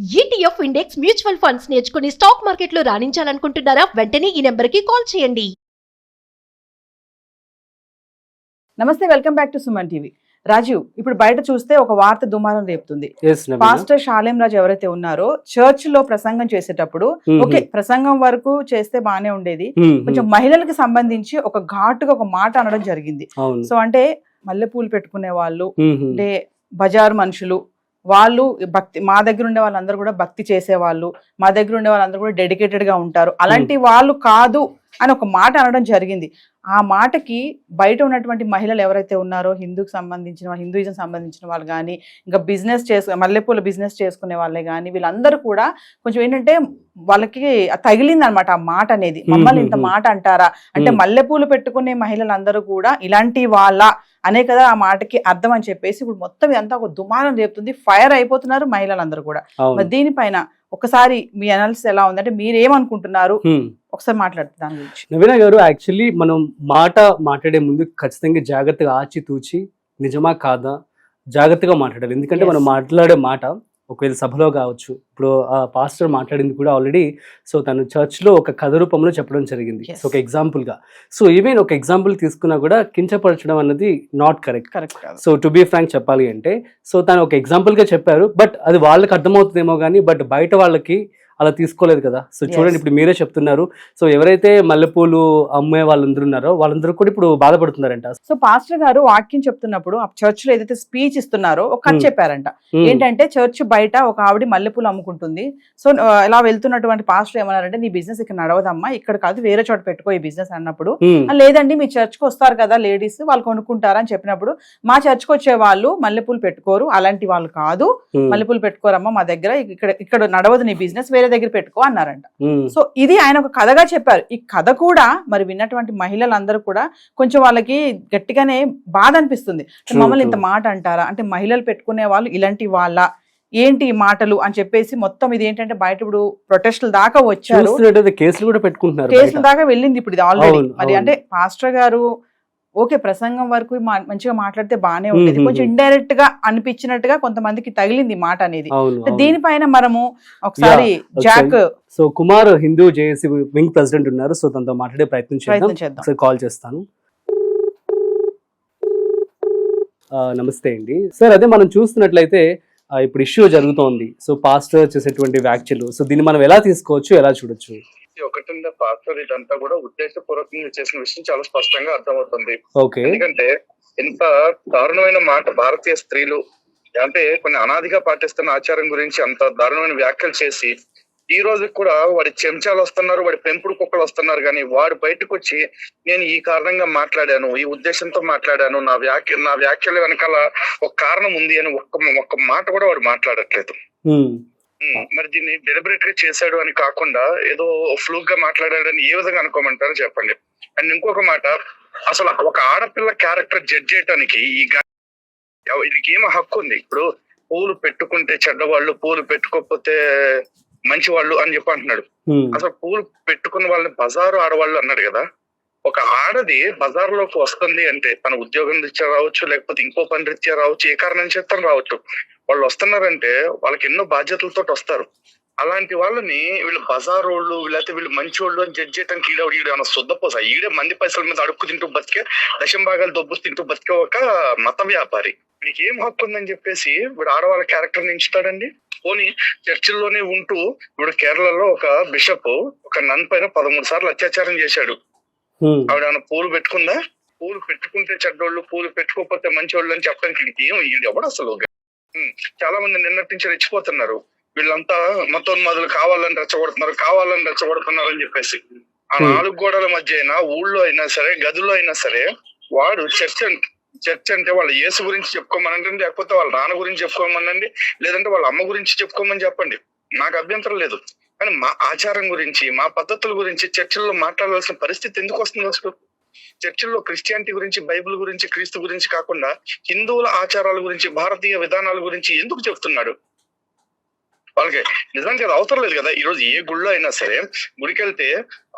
ETF index mutual funds నేర్చుకుని stock మార్కెట్లో రాణించాలనుకుంటున్నారా? వెంటనే ఈ నెంబర్కి కాల్ చేయండి. నమస్తే welcome back to Suman TV. Rajiv ఇప్పుడు బయట చూస్తే ఒక వార్త దుమారం రేపుతుంది. పాస్టర్ షాలేం రాజు ఎవరైతే ఉన్నారో చర్చ్లో ప్రసంగం చేసేటప్పుడు. ఓకే ప్రసంగం వరకు చేస్తే బానే ఉండేది. కొంచెం మహిళలకు సంబంధించి ఒక ఘాటుగా ఒక మాట అనడం జరిగింది. సో అంటే మల్లెపూలు పెట్టుకునే వాళ్ళు. అంటే బజారు మనుషులు వాళ్ళు భక్తి మా దగ్గర ఉండే వాళ్ళందరూ కూడా భక్తి చేసేవాళ్ళు మా దగ్గర ఉండే వాళ్ళందరూ కూడా డెడికేటెడ్గా ఉంటారు. అలాంటి వాళ్ళు కాదు అని ఒక మాట అనడం జరిగింది. ఆ మాటకి బయట ఉన్నటువంటి మహిళలు ఎవరైతే ఉన్నారో హిందూకి సంబంధించిన హిందూయిజం సంబంధించిన వాళ్ళు కానీ ఇంకా బిజినెస్ చేసు మల్లెపూల బిజినెస్ చేసుకునే వాళ్ళే కానీ వీళ్ళందరూ కూడా కొంచెం ఏంటంటే వాళ్ళకి తగిలింది అనమాట ఆ మాట అనేది. మమ్మల్ని ఇంత మ్మ్. మాట అంటారా? అంటే. మల్లెపూలు పెట్టుకునే మహిళలందరూ కూడా ఇలాంటి వాళ్ళ అనే కదా ఆ మాటకి అర్థం అని చెప్పేసి ఇప్పుడు మొత్తం ఇదంతా ఒక దుమారం రేపుతుంది. ఫైర్ అయిపోతున్నారు మహిళలందరూ కూడా. మరి దీనిపైన ఒకసారి మీ అనాలిసిస్ ఎలా ఉందంటే మీరేమనుకుంటున్నారు. ఒకసారి మాట్లాడుతుంది దాని గురించి. నవీన గారు యాక్చువల్లీ మనం మాట మాట్లాడే ముందు ఖచ్చితంగా జాగ్రత్తగా ఆచితూచి నిజమా కాదా జాగ్రత్తగా మాట్లాడాలి. ఎందుకంటే. మనం మాట్లాడే మాట ఒకవేళ సభలో కావచ్చు. ఇప్పుడు ఆ పాస్టర్ మాట్లాడింది కూడా ఆల్రెడీ. సో తను చర్చ్లో ఒక కథ రూపంలో చెప్పడం జరిగింది. సో ఒక ఎగ్జాంపుల్గా సో ఈవెన్ ఒక ఎగ్జాంపుల్ తీసుకున్నా కూడా కించపరచడం అన్నది not correct correct so to be frank చెప్పాలి అంటే సో తను ఒక ఎగ్జాంపుల్గా చెప్పారు. బట్ అది వాళ్ళకి అర్థమవుతుందేమో కానీ బట్ బయట వాళ్ళకి అలా తీసుకోలేదు కదా. సో చూడండి. ఇప్పుడు మీరే చెప్తున్నారు. సో ఎవరైతే మల్లెపూలు అమ్మే వాళ్ళందరూ ఉన్నారో వాళ్ళందరూ కూడా ఇప్పుడు బాధపడుతున్నారంట. సో పాస్టర్ గారు వాక్యం చెప్తున్నప్పుడు ఆ చర్చ్లో ఏదైతే స్పీచ్ ఇస్తున్నారో ఒక కథ Hmm. చెప్పారంట. ఉమ్, ఏంటంటే చర్చ్ బయట ఒక ఆవిడ మల్లెపూలు అమ్ముకుంటుంది. సో ఇలా వెళ్తున్నటువంటి పాస్టర్ ఏమన్నారంటే నీ బిజినెస్ ఇక్కడ నడవదమ్మా. ఇక్కడ కాదు వేరే చోట పెట్టుకో ఈ బిజినెస్ అన్నప్పుడు. "ఆ, లేదండి మీ చర్చ్కి వస్తారు కదా లేడీస్ వాళ్ళు కొనుక్కుంటారా అని చెప్పినప్పుడు మా చర్చ్కి వచ్చే వాళ్ళు మల్లెపూలు పెట్టుకోరు. అలాంటి వాళ్ళు కాదు. మల్లెపూలు పెట్టుకోరమ్మా మా దగ్గర. ఇక్కడ ఇక్కడ నడవదు నీ బిజినెస్ వేరే దగ్గర పెట్టుకో అన్నారంట. సో ఇది ఆయన ఒక కథగా చెప్పారు. ఈ కథ కూడా మరి విన్నటువంటి మహిళలందరూ కూడా కొంచెం వాళ్ళకి గట్టిగానే బాధ అనిపిస్తుంది. మమ్మల్ని ఇంత. మాట అంటారా? అంటే మహిళలు పెట్టుకునే వాళ్ళు ఇలాంటి వాళ్ళ ఏంటి ఈ మాటలు అని చెప్పేసి మొత్తం ఇది ఏంటంటే బయట ఇప్పుడు ప్రొటెస్టుల దాకా వచ్చారు. కేసులు కూడా పెట్టుకుంటున్నారు కేసుల. దాకా వెళ్ళింది ఇప్పుడు ఇది ఆల్రెడీ మరి. అంటే పాస్టర్ గారు ఓకే ప్రసంగం వరకు మంచిగా మాట్లాడితే బానే ఉండేది. మ్మ్, కొంచెం. ఇండైరెక్ట్గా అనిపించినట్టుగా కొంతమందికి తగిలింది మాట అనేది. దీనిపైన మనము ఒకసారి Jack so Kumar Hindu JAC wing president ఉన్నారు. సో తనతో మాట్లాడే ప్రయత్నం చేద్దాం. కాల్ చేస్తాను. నమస్తే అండి. సార్ అదే మనం చూస్తున్నట్లయితే ఇప్పుడు ఇష్యూ జరుగుతోంది. సో పాస్టర్ చేసేటువంటి వ్యాఖ్యలు. సో దీన్ని మనం ఎలా తీసుకోవచ్చు ఎలా చూడొచ్చు? ఇది ఒకటి పాస్టర్ ఇదంతా కూడా ఉద్దేశపూర్వకంగా చేసిన విషయం చాలా స్పష్టంగా అర్థమవుతుంది. ఎందుకంటే ఎంత దారుణమైన మాట భారతీయ స్త్రీలు అంటే కొన్ని అనాదిగా పాటిస్తున్న ఆచారం గురించి అంత దారుణమైన వ్యాఖ్యలు చేసి ఈ రోజు కూడా వాడి చెంచాలు వస్తున్నారు వాడి పెంపుడు కుక్కలు వస్తున్నారు కానీ వాడు బయటకు వచ్చి నేను ఈ కారణంగా మాట్లాడాను ఈ ఉద్దేశంతో మాట్లాడాను నా వ్యాఖ్య నా వ్యాఖ్యల వెనకాల ఒక కారణం ఉంది అని ఒక్క ఒక్క మాట కూడా వాడు మాట్లాడట్లేదు. మరి దీన్ని డెలిబరేట్గా చేశాడు అని కాకుండా ఏదో ఫ్లూక్గా మాట్లాడాడని ఏ విధంగా అనుకోమంటారో చెప్పండి. అండ్ ఇంకొక మాట అసలు ఒక ఆడపిల్ల క్యారెక్టర్ జడ్జ్ చేయడానికి ఈ వీడికి ఏమో హక్కు ఉంది? ఇప్పుడు పూలు పెట్టుకుంటే చెడ్డవాళ్ళు పూలు పెట్టుకోకపోతే మంచి వాళ్ళు అని చెప్పి అంటున్నాడు. అసలు పూలు పెట్టుకున్న వాళ్ళని బజారు ఆడవాళ్ళు అన్నాడు కదా. ఒక ఆడది బజార్లోకి వస్తుంది అంటే తన ఉద్యోగం రీత్యా రావచ్చు లేకపోతే ఇంకో పని రీత్యా రావచ్చు ఏ కారణం చేత రావచ్చు. వాళ్ళు వస్తున్నారంటే వాళ్ళకి ఎన్నో బాధ్యతలతో వస్తారు. అలాంటి వాళ్ళని వీళ్ళు బజార్ వాళ్ళు లేకపోతే వీళ్ళు మంచి వాళ్ళు అని జడ్జ్ చేయడానికి ఈడ ఈడ ఏమైనా శుద్ధపోస ఈడే మంది పైసల మీద అడుక్కు తింటూ బతికే దశం భాగాలు దొబ్బు తింటూ బతికే ఒక మత వ్యాపారి. వీడికి ఏం హక్కు ఉందని చెప్పేసి వీడు ఆడవాళ్ళ క్యారెక్టర్ నించుతాడండి పోనీ చర్చిల్లోనే ఉంటూ ఇప్పుడు కేరళలో ఒక బిషప్ ఒక నన్ పైన పదమూడు సార్లు అత్యాచారం చేశాడు. ఆవిడ ఏమైనా పూలు పెట్టుకుందా? పూలు పెట్టుకుంటే చెడ్డోళ్ళు పూలు పెట్టుకోకపోతే మంచోళ్ళు అని చెప్పడానికి ఏం వీడు ఎవడు అసలు? చాలా మంది నిన్నటి నుంచి రెచ్చిపోతున్నారు. వీళ్ళంతా మతోన్మాదులు కావాలని రెచ్చగొడుతున్నారు కావాలని రెచ్చగొడుతున్నారు అని చెప్పేసి. ఆ. నాలుగు గోడల మధ్య అయినా ఊళ్ళో అయినా సరే గదిలో అయినా సరే వాడు చర్చ్ చర్చ్ అంటే వాళ్ళ యేసు గురించి చెప్పుకోమనండి లేకపోతే వాళ్ళ నాన్న గురించి చెప్పుకోమనండి లేదంటే వాళ్ళ అమ్మ గురించి చెప్పుకోమని చెప్పండి. నాకు అభ్యంతరం లేదు. కానీ మా ఆచారం గురించి మా పద్ధతుల గురించి చర్చిల్లో మాట్లాడాల్సిన పరిస్థితి ఎందుకు వస్తుంది అసలు చర్చిల్లో క్రిస్టియానిటీ గురించి బైబిల్ గురించి క్రీస్తు గురించి కాకుండా హిందువుల ఆచారాల గురించి భారతీయ విధానాల గురించి ఎందుకు చెప్తున్నాడు వాళ్ళకి నిజానికి అది అవసరం లేదు కదా. ఈ రోజు ఏ గుళ్ళో అయినా సరే గుడికి వెళ్తే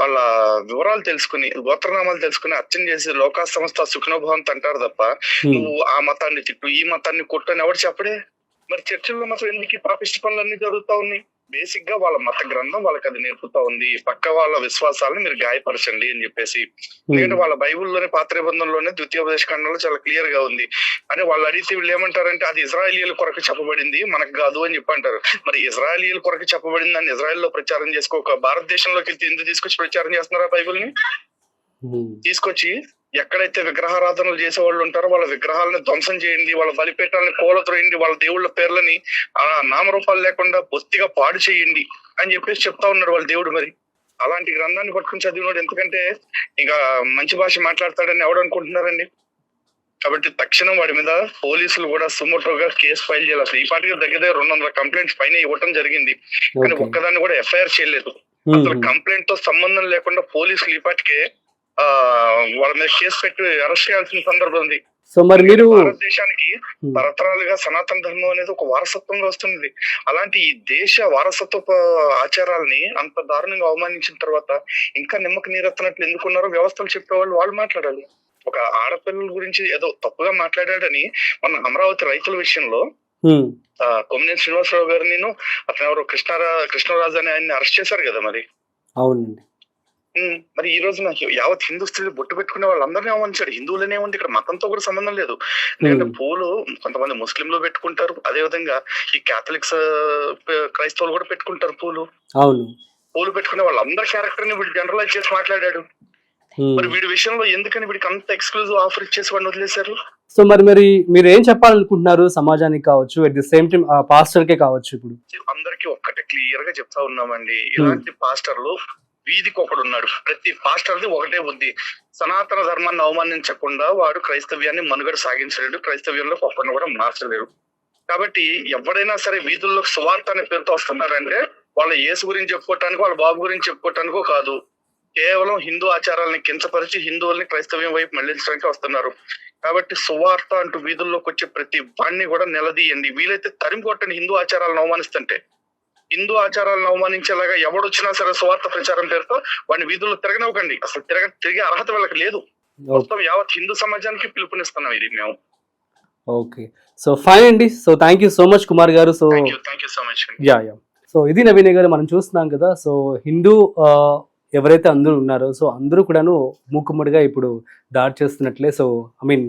వాళ్ళ వివరాలు తెలుసుకుని గోత్రనామాలు తెలుసుకుని అర్చన చేసి లోకా సంస్థ సుఖనోభవంత్ అంటారు తప్ప నువ్వు ఆ మతాన్ని తిట్టు ఈ మతాన్ని కొట్టు అని ఎవరు చెప్పడే? మరి చర్చిల్లో మాత్రం ఎందుకు పాపిష్టి పనులన్నీ జరుగుతా ఉన్నాయి? బేసిక్గా వాళ్ళ మత గ్రంథం వాళ్ళకి అది నేర్పుతా ఉంది. పక్క వాళ్ళ విశ్వాసాలను మీరు గాయపరచండి అని చెప్పేసి. ఎందుకంటే వాళ్ళ బైబుల్లోనే పాత నిబంధనలోనే ద్వితీయోపదేశ ఖండంలో చాలా క్లియర్గా ఉంది. అని వాళ్ళు అడిగితే వీళ్ళు ఏమంటారంటే అది ఇజ్రాయేలీల కొరకు చెప్పబడింది మనకు కాదు అని చెప్పి అంటారు. మరి ఇజ్రాయేలీల కొరకు చెప్పబడింది అని ఇజ్రాయెల్లో ప్రచారం చేసుకోక భారతదేశంలోకి ఎందుకు తీసుకొచ్చి ప్రచారం చేస్తున్నారా బైబుల్ని ఉమ్, తీసుకొచ్చి ఎక్కడైతే విగ్రహారాధనలు చేసే వాళ్ళు ఉంటారో వాళ్ళ విగ్రహాలను ధ్వంసం చేయండి వాళ్ళ బలిపీఠాలను కోలత్రోయండి వాళ్ళ దేవుళ్ళ పేర్లని ఆ నామరూపాలు లేకుండా బొత్తిగా పాడు చేయండి అని చెప్పేసి చెప్తా ఉన్నాడు వాళ్ళ దేవుడు మరి. అలాంటి గ్రంథాన్ని పట్టుకుని చదివినాడు ఎందుకంటే ఇంకా మంచి భాష మాట్లాడతాడని ఎవడు అనుకుంటున్నారండి? కాబట్టి తక్షణం వాడి మీద పోలీసులు కూడా సుమోటోగా కేసు ఫైల్ చేయాలి. అసలు ఈ పాటికి దగ్గర దగ్గర రెండు వందల కంప్లైంట్స్ పైన ఇవ్వటం జరిగింది. కానీ. ఒక్కదాన్ని కూడా ఎఫ్ఐఆర్ చేయలేదు. అసలు. కంప్లైంట్తో సంబంధం లేకుండా పోలీసులు ఈ పాటికే వాళ్ళ మీద కేసు పెట్టి అరెస్ట్ చేయాల్సిన సందర్భం ఉంది. సో మరి మీరు భారతదేశానికి తరతరాలుగా సనాతన ధర్మం అనేది ఒక వారసత్వంగా వస్తుంది అలాంటి ఈ దేశ వారసత్వ ఆచారాల్ని అంత దారుణంగా అవమానించిన తర్వాత ఇంకా నిమ్మక నీరెత్తనట్లు ఎందుకున్నారో వ్యవస్థలు చెప్పేవాళ్ళు వాళ్ళు మాట్లాడాలి ఒక ఆడపిల్లల గురించి ఏదో తప్పుగా మాట్లాడాడని మన అమరావతి రైతుల విషయంలో కొమ్మినేని శ్రీనివాసరావు గారు నేను అతను ఎవరు కృష్ణారా కృష్ణరాజు అని ఆయన్ని అరెస్ట్ చేశారు కదా మరి? అవునండి. మరి ఈ రోజు నాకు యావత్ హిందూ స్త్రీలు బొట్టు పెట్టుకునే వాళ్ళందరినీ అవమానించాడు. హిందువులనే ఉంది ఇక్కడ మతంతో కూడా సంబంధం లేదు. ఎందుకంటే. పూలు కొంతమంది ముస్లింలు పెట్టుకుంటారు. అదే విధంగా ఈ కేథలిక్స్ క్రైస్తవులు కూడా పెట్టుకుంటారు పూలు. అవును. పూలు పెట్టుకునే వాళ్ళందరి క్యారెక్టర్ని వీడు జనరలైజ్ చేసి మాట్లాడాడు. మరి వీడి విషయంలో ఎందుకని వీడికి అంత ఎక్స్క్లూజివ్ ఆఫర్ ఇచ్చేసి వాడిని వదిలేశారు? సో మరి మరి మీరు ఏం చెప్పాలనుకుంటున్నారు సమాజానికి కావచ్చు? At the same time pastor K కావచ్చు ఇప్పుడు. అందరికి ఒక్కటే క్లియర్గా చెప్తా ఉన్నామండి. ఇలాంటి పాస్టర్లు వీధికి ఒకడు ఉన్నాడు. ప్రతి పాస్టర్ది ఒకటే ఉంది సనాతన ధర్మాన్ని అవమానించకుండా వాడు క్రైస్తవ్యాన్ని మనుగడ సాగించలేడు. క్రైస్తవ్యంలో ఒక్కడిని కూడా మార్చలేడు. కాబట్టి ఎవరైనా సరే వీధుల్లో సువార్త అనే పేరుతో వస్తున్నారంటే వాళ్ళ యేసు గురించి చెప్పుకోవటానికి వాళ్ళ బాబు గురించి చెప్పుకోవటానికో కాదు. కేవలం హిందూ ఆచారాలను కించపరిచి హిందువుల్ని క్రైస్తవ్యం వైపు మళ్ళించడానికి వస్తున్నారు. కాబట్టి సువార్త అంటూ వీధుల్లోకి వచ్చే ప్రతి వాణ్ణి కూడా నిలదీయండి. వీలైతే తరిమి కొట్టండి హిందూ ఆచారాలను అవమానిస్తుంటే. హిందూ ఆచారాలను అవమానించేలాగా ఎవడొచ్చినా సరే సువార్త ప్రచారం పేరుతో వాడిని వీధుల్లో తిరగనివ్వకండి. అసలు తిరగ తిరిగే అర్హత వీళ్ళకి లేదు. మొత్తం యావత్ హిందూ సమాజానికి పిలుపునిస్తున్నాం ఇది మేము. ఓకే. సో ఫైన్ అండి. So thank you so much Kumar గారు. So thank you so much yeah yeah. So ఇది నవీన్ గారు మనం చూస్తున్నాం కదా. సో హిందూ ఎవరైతే అందరూ ఉన్నారో సో అందరూ కూడాను మూకుమ్మడిగా ఇప్పుడు దాడి చేస్తున్నట్లే. So I mean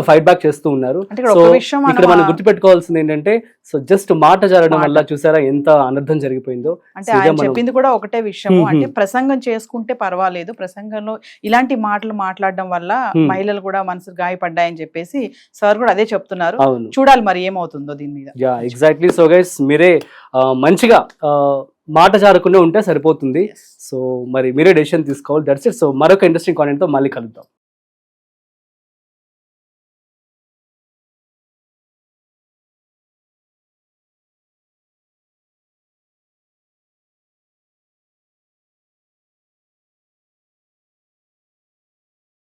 fight back చేస్తూ ఉన్నారు. అంటే ఇక్కడ సో విషయం మనం ఇక్కడ మనం ఆ- గుర్తుపెట్టుకోవాల్సింది ఏంటంటే సో జస్ట్ మాట జరగడం మాట. వల్ల చూసారా ఎంత అనర్థం జరిగిపోయిందో. అంటే ఆయన చెప్పింది కూడా ఒకటే విషయము. హ్మ్, అంటే. ప్రసంగం చేసుకుంటే పర్వాలేదు. ప్రసంగంలో ఇలాంటి మాటలు మాట్లాడడం వల్ల. మహిళలు కూడా మనసు గాయపడ్డాయని చెప్పేసి సార్ కూడా అదే చెప్తున్నారు. చూడాలి మరి ఏమవుతుందో దీని మీద. యా ఎగ్జాక్ట్లీ సో గైస్ మీరే మంచిగా మాట జారకుండా ఉంటే సరిపోతుంది. సో మరి మీరే డెసిషన్ తీసుకోవాలి. దట్స్ ఇట్ సో మరొక ఇంట్రెస్టింగ్ కాంటెంట్తో మళ్ళీ కలుద్దాం.